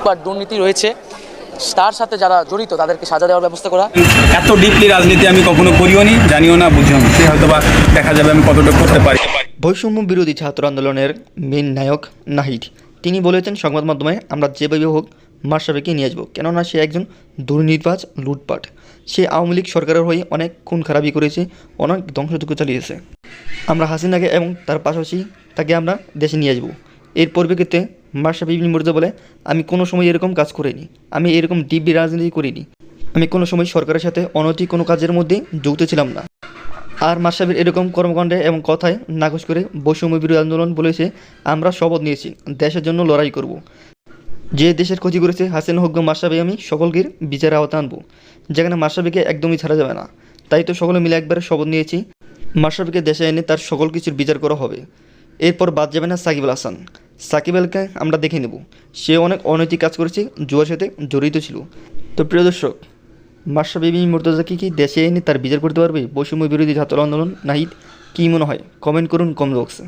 লুটপাট দুর্নীতি রয়েছে। তার সাথে যারা জড়িত তাদেরকে সাজা দেওয়ার ব্যবস্থা করা। এত ডিপলি রাজনীতি আমি কখনো করিও নি জানিও না বুঝিও না। সে হয়তো বা দেখা যাবে আমি কতটা করতে পারি। বৈষম্য বিরোধী ছাত্র আন্দোলনের মেন নায়ক নাহিদ। তিনি বলেছেন সংবাদ মাধ্যমে আমরা যেভাবে হোক মার্শাবেকে নিয়ে আসব কেননা সে একজন দুর্নীতিবাজ লুটপাট। সে আওয়ামী লীগ সরকারের হয়ে অনেক খুন খারাপি করেছে অনেক ধ্বংসযজ্ঞ চালিয়েছে। আমরা হাসিনাকে এবং তার পাশাপাশি তাকে আমরা দেশে নিয়ে আসব। এর পরিপ্রেক্ষিতে মার্শা বিবিন মুর্জা বলে, আমি কোনো সময় এরকম কাজ করিনি। আমি এরকম ডিবি রাজনীতি করিনি। আমি কোনো সময় সরকারের সাথে অনৈতিক কোনো কাজের মধ্যে যুক্ত ছিলাম না। আর মাসাবির এরকম কর্মকাণ্ডে এবং কথায় নাকচ করে বৈষম্য বিরোধী আন্দোলন বলেছে, আমরা শপথ নিয়েছি। দেশের জন্য লড়াই করব। যে দেশের ক্ষতি করেছে হাসিন হোক মাসাবি আমি সকলকে বিচারে আওতা আনব। যেখানে মাসাবিকে একদমই ছাড়া যাবে না। তাই তো সকলে মিলে একবারে শপথ নিয়েছি মাসাবিকে দেশে এনে তার সকল কিছুর বিচার করা হবে। এরপর বাদ যাবে না সাকিব আল হাসান। সাকিব আলকে আমরা দেখে নেব। সে অনেক অনৈতিক কাজ করেছে, জুয়ার সাথে জড়িত ছিল। তো প্রিয় দর্শক মার্শা বিবি মুর্তজাকে কি দেশে এনে তার বিচার করতে পারবে? বৈষম্য বিরোধী ছাত্র আন্দোলন নাহিদ, কী মনে হয়? কমেন্ট করুন কমেন্ট বক্সে